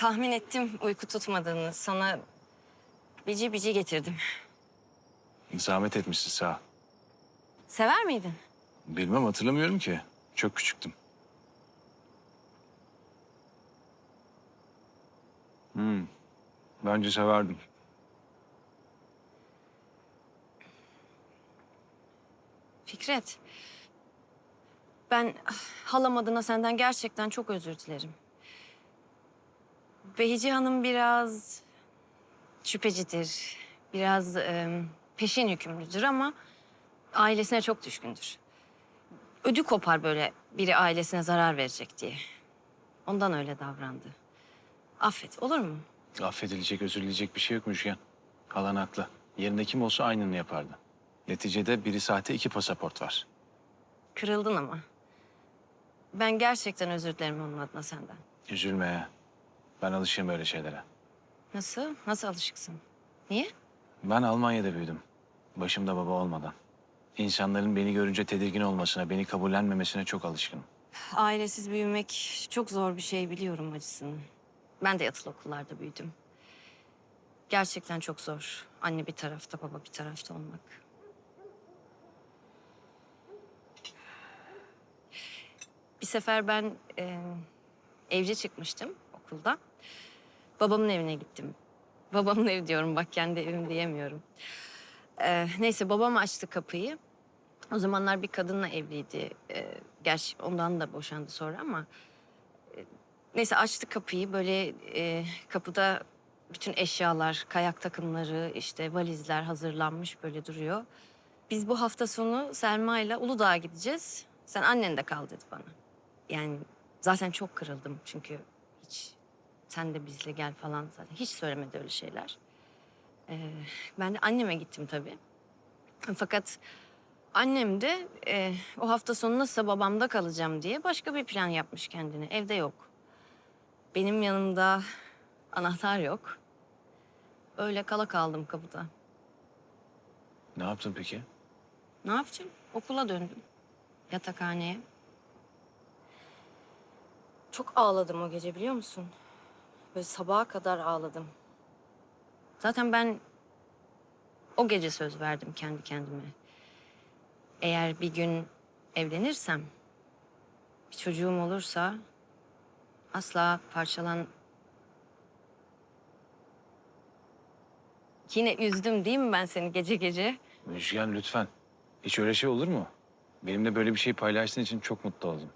tahmin ettim uyku tutmadığını. Sana bici bici getirdim. Zahmet etmişsin sağ ol. Sever miydin? Bilmem hatırlamıyorum ki. Çok küçüktüm. Hmm. Bence severdim. Fikret. Ben halam adına senden gerçekten çok özür dilerim. Behici Hanım biraz şüphecidir. Biraz em, peşin hükümlüdür ama ailesine çok düşkündür. Ödü kopar böyle biri ailesine zarar verecek diye. Ondan öyle davrandı. Affet olur mu? Affedilecek, özür dileyecek bir şey yok Müjgan. Halan haklı. Yerinde kim olsa aynını yapardı. Neticede biri sahte, iki pasaport var. Kırıldın ama. Ben gerçekten özür dilerim onun adına senden. Üzülme ya. Ben alışığım öyle şeylere. Nasıl? Nasıl alışıksın? Niye? Ben Almanya'da büyüdüm. Başımda baba olmadan. İnsanların beni görünce tedirgin olmasına, beni kabullenmemesine çok alışkınım. Ailesiz büyümek çok zor bir şey biliyorum acısını. Ben de yatılı okullarda büyüdüm. Gerçekten çok zor. Anne bir tarafta, baba bir tarafta olmak. Bir sefer ben e, evci çıkmıştım okulda. Babamın evine gittim. Babamın evi diyorum bak kendi evim diyemiyorum. E, neyse babam açtı kapıyı. O zamanlar bir kadınla evliydi. Ee, gerçi ondan da boşandı sonra ama... e, neyse açtı kapıyı böyle e, kapıda bütün eşyalar, kayak takımları, işte valizler hazırlanmış böyle duruyor. Biz bu hafta sonu Selma ile Uludağ'a gideceğiz. Sen annen de kal dedi bana. Yani zaten çok kırıldım çünkü hiç sen de bizle gel falan zaten hiç söylemedi öyle şeyler. Ee, ben de anneme gittim tabii. Fakat Annem de e, o hafta sonu nasılsa babamda kalacağım diye başka bir plan yapmış kendine. Evde yok. Benim yanımda anahtar yok. Öyle kala kaldım kapıda. Ne yaptın peki? Ne yapacağım? Okula döndüm. Yatakhaneye. Çok ağladım o gece biliyor musun? Böyle sabaha kadar ağladım. Zaten ben o gece söz verdim kendi kendime. Eğer bir gün evlenirsem, bir çocuğum olursa asla parçalan... Yine üzdüm değil mi ben seni gece gece? Müjgan lütfen. Hiç öyle şey olur mu? Benimle böyle bir şey paylaştığın için çok mutlu oldum.